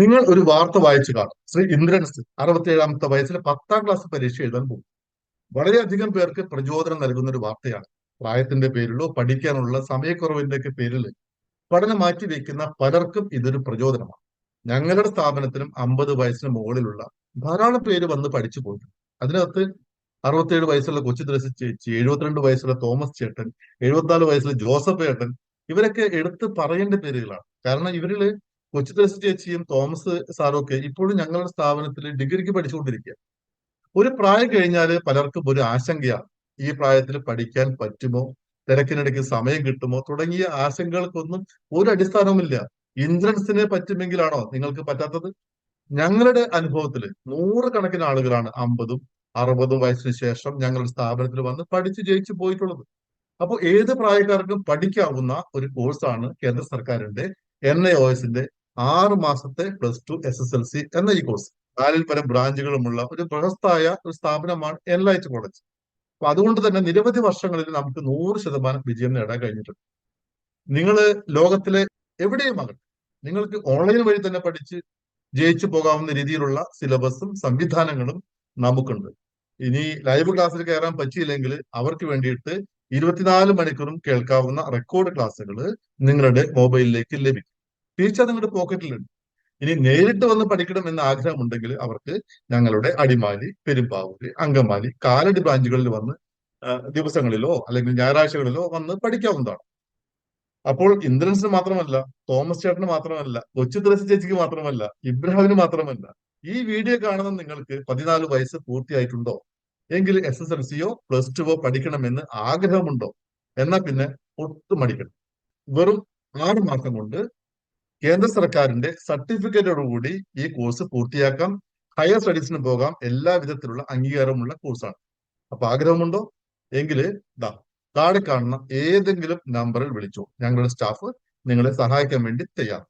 നിങ്ങൾ ഒരു വാർത്ത വായിച്ചു കാണും. ശ്രീ ഇന്ദ്രൻസ് അറുപത്തിയേഴാമത്തെ വയസ്സിൽ പത്താം ക്ലാസ് പരീക്ഷ എഴുതാൻ പോകും. വളരെയധികം പേർക്ക് പ്രചോദനം നൽകുന്ന ഒരു വാർത്തയാണ്. പ്രായത്തിന്റെ പേരിലോ പഠിക്കാനുള്ള സമയക്കുറവിന്റെ ഒക്കെ പേരിൽ പഠനം മാറ്റി വെക്കുന്ന പലർക്കും ഇതൊരു പ്രചോദനമാണ്. ഞങ്ങളുടെ സ്ഥാപനത്തിനും അമ്പത് വയസ്സിന് മുകളിലുള്ള ധാരാളം പേര് വന്ന് പഠിച്ചു പോയിട്ടുണ്ട്. അതിനകത്ത് അറുപത്തിയേഴ് വയസ്സുള്ള കൊച്ചു ദ്രസി ചേച്ചി എഴുപത്തിരണ്ട് വയസ്സുള്ള തോമസ് ചേട്ടൻ എഴുപത്തിനാല് വയസ്സുള്ള ജോസഫ് ഏട്ടൻ ഇവരൊക്കെ എടുത്ത് പറയേണ്ട പേരുകളാണ്. കാരണം ഇവരിൽ കൊച്ചു ദ്രസി ചേച്ചിയും തോമസ് സാറും ഒക്കെ ഇപ്പോഴും ഞങ്ങളുടെ സ്ഥാപനത്തിൽ ഡിഗ്രിക്ക് പഠിച്ചുകൊണ്ടിരിക്കുക. ഒരു പ്രായം കഴിഞ്ഞാൽ പലർക്കും ഒരു ആശങ്കയാണ് ഈ പ്രായത്തിൽ പഠിക്കാൻ പറ്റുമോ? തിരക്കിനിടയ്ക്ക് സമയം കിട്ടുമോ? തുടങ്ങിയ ആശങ്കകൾക്കൊന്നും ഒരു അടിസ്ഥാനവുമില്ല ഇൻഷുറൻസിനെ പറ്റുമെങ്കിലാണോ നിങ്ങൾക്ക് പറ്റാത്തത്? ഞങ്ങളുടെ അനുഭവത്തിൽ നൂറുകണക്കിന് ആളുകളാണ് അമ്പതും അറുപതും വയസ്സിന് ശേഷം ഞങ്ങളുടെ സ്ഥാപനത്തിൽ വന്ന് പഠിച്ചു ജയിച്ചു പോയിട്ടുള്ളത്. അപ്പോൾ ഏത് പ്രായക്കാർക്കും പഠിക്കാവുന്ന ഒരു കോഴ്സാണ് കേന്ദ്ര സർക്കാരിന്റെ എൻ ഐ ഒ എസിന്റെ ആറ് മാസത്തെ plus two S S L C എന്ന ഈ കോഴ്സ് നാലിൽ പരം ബ്രാഞ്ചുകളുമുള്ള ഒരു പ്രശസ്തമായ ഒരു സ്ഥാപനമാണ് എൻലൈറ്റ് കോളേജ് അപ്പൊ അതുകൊണ്ട് തന്നെ നിരവധി വർഷങ്ങളിൽ നമുക്ക് നൂറ് ശതമാനം വിജയം നേടാൻ കഴിഞ്ഞിട്ടുണ്ട്. നിങ്ങൾ ലോകത്തിലെ എവിടെയുമാകട്ടെ നിങ്ങൾക്ക് ഓൺലൈൻ വഴി തന്നെ പഠിച്ച് ജയിച്ചു പോകാവുന്ന രീതിയിലുള്ള സിലബസും സംവിധാനങ്ങളും നമുക്കുണ്ട്. ഇനി ലൈവ് ക്ലാസ്സിൽ കയറാൻ പറ്റിയില്ലെങ്കിൽ അവർക്ക് വേണ്ടിയിട്ട് ഇരുപത്തിനാല് മണിക്കൂറും കേൾക്കാവുന്ന റെക്കോർഡ് ക്ലാസ്സുകൾ നിങ്ങളുടെ മൊബൈലിലേക്ക് ലഭിക്കും. തീർച്ച നിങ്ങളുടെ പോക്കറ്റിലുണ്ട് ഇനി നേരിട്ട് വന്ന് പഠിക്കണം എന്ന ആഗ്രഹമുണ്ടെങ്കിൽ അവർക്ക് ഞങ്ങളുടെ അടിമാലി പെരുമ്പാവൂര് അങ്കമാലി കാലടി ബ്രാഞ്ചുകളിൽ വന്ന് ദിവസങ്ങളിലോ അല്ലെങ്കിൽ ഞായറാഴ്ചകളിലോ വന്ന് പഠിക്കാവുന്നതാണ്. അപ്പോൾ ഇന്ദ്രൻസിന് മാത്രമല്ല തോമസ് ചേട്ടന് മാത്രമല്ല കൊച്ചു ത്രസി ചേച്ചിക്ക് മാത്രമല്ല ഇബ്രാഹിമിന് മാത്രമല്ല ഈ വീഡിയോ കാണുന്ന നിങ്ങൾക്ക് പതിനാല് വയസ്സ് പൂർത്തിയായിട്ടുണ്ടോ? എങ്കിൽ എസ് എസ് എൽ സിയോ പ്ലസ് ടുവോ പഠിക്കണമെന്ന് ആഗ്രഹമുണ്ടോ? എന്നാ പിന്നെ ഒട്ടും മടിക്കണം വെറും ആറ് മാസം കൊണ്ട് കേന്ദ്ര സർക്കാരിന്റെ സർട്ടിഫിക്കറ്റോടുകൂടി ഈ കോഴ്സ് പൂർത്തിയാക്കാം. ഹയർ സ്റ്റഡീസിന് പോകാം. എല്ലാ വിധത്തിലുള്ള അംഗീകാരമുള്ള കോഴ്സാണ് അപ്പൊ ആഗ്രഹമുണ്ടോ? എങ്കിൽ ദാ താഴെ കാണുന്ന ഏതെങ്കിലും നമ്പറിൽ വിളിച്ചോ. ഞങ്ങളുടെ സ്റ്റാഫ് നിങ്ങളെ സഹായിക്കാൻ വേണ്ടി തയ്യാർ